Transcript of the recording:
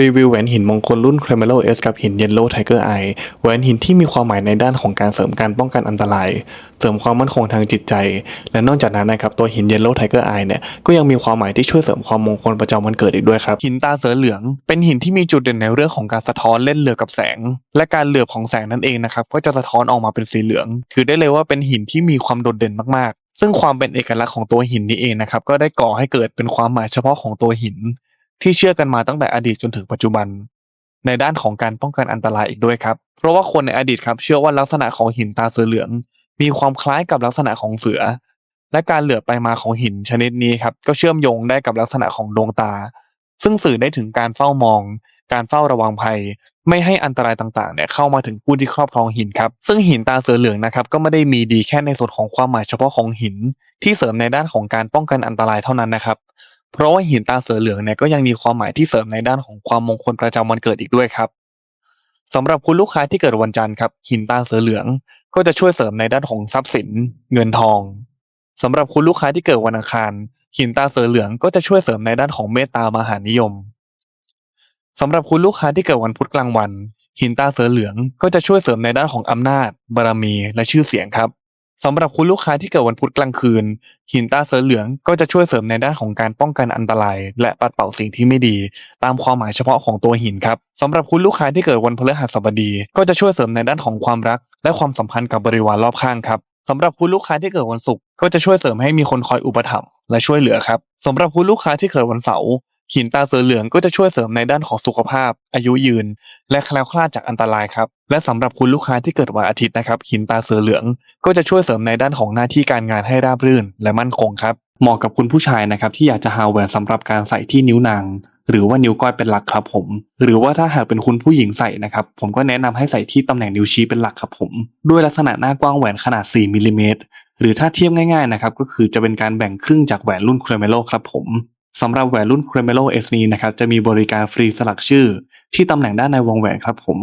รีวิวแหวนหินมงคลรุ่น Cremelo S กับหิน Yellow Tiger Eye แหวนหินที่มีความหมายในด้านของการเสริมการป้องกันอันตราย เสริมความมั่นคงทางจิตใจ และนอกจากนั้นนะครับตัวหิน Yellow Tiger Eye เนี่ยก็ยังมีความหมายที่ช่วยเสริมความมงคลประจำวันเกิดอีกด้วยครับหินตาเสือเหลือง เป็นหินที่มีจุดเด่นในเรื่องของการสะท้อนเล่นเหลือกับแสง และการเหลือบของแสงนั่นเองนะครับก็จะสะท้อนออกมาเป็นสีเหลือง ถือได้เลยว่าเป็นหินที่มีความโดดเด่นมากๆซึ่งความเป็นเอกลักษณ์ของตัวหินนี้เองนะครับก็ได้ก่อให้เกิดเป็นความหมายเฉพาะของตัวหิน ที่เชื่อกันมาตั้งแต่อดีตจนถึงปัจจุบัน ในด้านของการป้องกันอันตรายอีกด้วยครับ เพราะว่าคนในอดีตครับเชื่อว่าลักษณะของหินตาเสือเหลือง มีความคล้ายกับลักษณะของเสือ และการเหลือบไปมาของหินชนิดนี้ครับก็เชื่อมโยงได้กับลักษณะของดวงตา ซึ่งสื่อได้ถึงการเฝ้ามอง การเฝ้าระวังภัย ไม่ให้อันตรายต่างๆเนี่ยเข้ามาถึงผู้ที่ครอบครองหินครับซึ่งหินตาเสือเหลืองนะครับก็ไม่ได้มีดีแค่ในส่วนของความหมายเฉพาะของหิน ที่เสริมในด้านของการป้องกันอันตรายเท่านั้นนะครับ เพราะว่าหินตาเสือเหลืองเนี่ยก็ยังมีความหมายที่เสริมในด้านของความมงคลประจำวันเกิดอีกด้วยครับสำหรับคุณลูกค้าที่เกิดวันจันทร์ครับหินตาเสือเหลือง ก็จะช่วยเสริมในด้านของทรัพย์สิน เงินทองสำหรับคุณลูกค้าที่เกิดวันอังคาร หินตาเสือเหลืองก็จะช่วยเสริมในด้านของเมตตามหานิยมสำหรับคุณลูกค้าที่เกิดวันพุธกลางวัน หินตาเสือเหลืองก็จะช่วยเสริมในด้านของอำนาจบารมีและชื่อเสียงครับ สำหรับคุณลูกค้าที่เกิดวันพุธกลางคืน หินตาเสือเหลืองก็จะช่วยเสริมในด้านของการป้องกันอันตราย และปัดเป่าสิ่งที่ไม่ดี ตามความหมายเฉพาะของตัวหินครับสำหรับคุณลูกค้าที่เกิดวันพฤหัสบดี ก็จะช่วยเสริมในด้านของความรัก และความสัมพันธ์กับบริวารรอบข้างครับสำหรับคุณลูกค้าที่เกิดวันศุกร์ก็จะช่วยเสริมให้มีคนคอยอุปถัมภ์และช่วยเหลือครับสำหรับคุณลูกค้าที่เกิดวันเสาร์ หินตาเสือเหลืองก็จะช่วยเสริมในด้านของสุขภาพ อายุยืน และแคล้วคลาดจากอันตรายครับ และสำหรับคุณลูกค้าที่เกิดวันอาทิตย์นะครับ หินตาเสือเหลืองก็จะช่วยเสริมในด้านของหน้าที่การงานให้ราบรื่น และมั่นคงครับเหมาะกับคุณผู้ชายนะครับที่อยากจะหาแหวนสำหรับการใส่ที่นิ้วนางหรือว่านิ้วก้อยเป็นหลักครับผม หรือว่าถ้าหากเป็นคุณผู้หญิงใส่นะครับผมก็แนะนำให้ใส่ที่ตำแหน่งนิ้วชี้เป็นหลักครับผม ด้วยลักษณะหน้ากว้างแหวนขนาด 4มิลลิเมตรหรือถ้าเทียบง่ายๆนะครับก็คือจะเป็นการแบ่งครึ่งจากแหวนรุ่น Cremelo ครับผม สำหรับแหวนรุ่น Cremelo S นี้นะครับจะมีบริการฟรีสลักชื่อที่ตำแหน่งด้านในวงแหวนครับผม